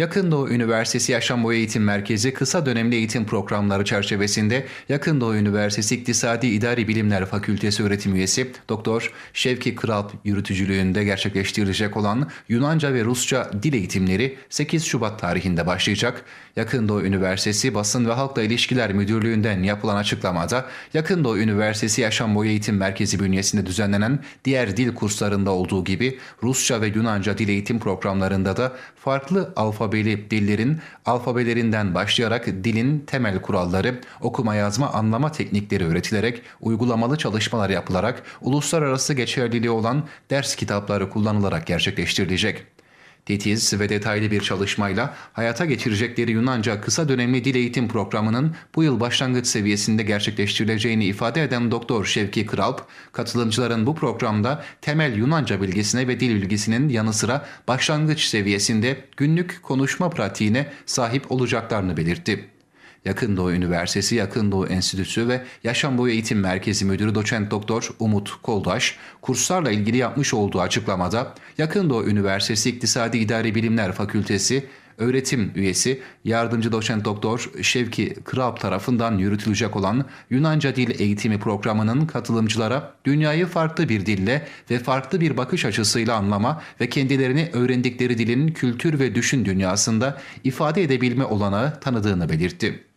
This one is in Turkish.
Yakın Doğu Üniversitesi Yaşam Boyu Eğitim Merkezi kısa dönemli eğitim programları çerçevesinde Yakın Doğu Üniversitesi İktisadi İdari Bilimler Fakültesi öğretim üyesi Doktor Şevki Kral yürütücülüğünde gerçekleştirilecek olan Yunanca ve Rusça dil eğitimleri 8 Şubat tarihinde başlayacak. Yakın Doğu Üniversitesi Basın ve Halkla İlişkiler Müdürlüğü'nden yapılan açıklamada Yakın Doğu Üniversitesi Yaşam Boyu Eğitim Merkezi bünyesinde düzenlenen diğer dil kurslarında olduğu gibi Rusça ve Yunanca dil eğitim programlarında da farklı alfabeli dillerin alfabelerinden başlayarak dilin temel kuralları, okuma yazma anlama teknikleri öğretilerek uygulamalı çalışmalar yapılarak uluslararası geçerliliği olan ders kitapları kullanılarak gerçekleştirilecek. Titiz ve detaylı bir çalışmayla hayata geçirecekleri Yunanca kısa dönemli dil eğitim programının bu yıl başlangıç seviyesinde gerçekleştirileceğini ifade eden Doktor Şevki Kralp, katılımcıların bu programda temel Yunanca bilgisine ve dil bilgisinin yanı sıra başlangıç seviyesinde günlük konuşma pratiğine sahip olacaklarını belirtti. Yakın Doğu Üniversitesi Yakın Doğu Enstitüsü ve Yaşam Boyu Eğitim Merkezi Müdürü Doçent Doktor Umut Koldaş, kurslarla ilgili yapmış olduğu açıklamada Yakın Doğu Üniversitesi İktisadi İdari Bilimler Fakültesi öğretim üyesi yardımcı doçent doktor Şevki Kralp tarafından yürütülecek olan Yunanca Dil Eğitimi programının katılımcılara dünyayı farklı bir dille ve farklı bir bakış açısıyla anlama ve kendilerini öğrendikleri dilin kültür ve düşün dünyasında ifade edebilme olanağı tanıdığını belirtti.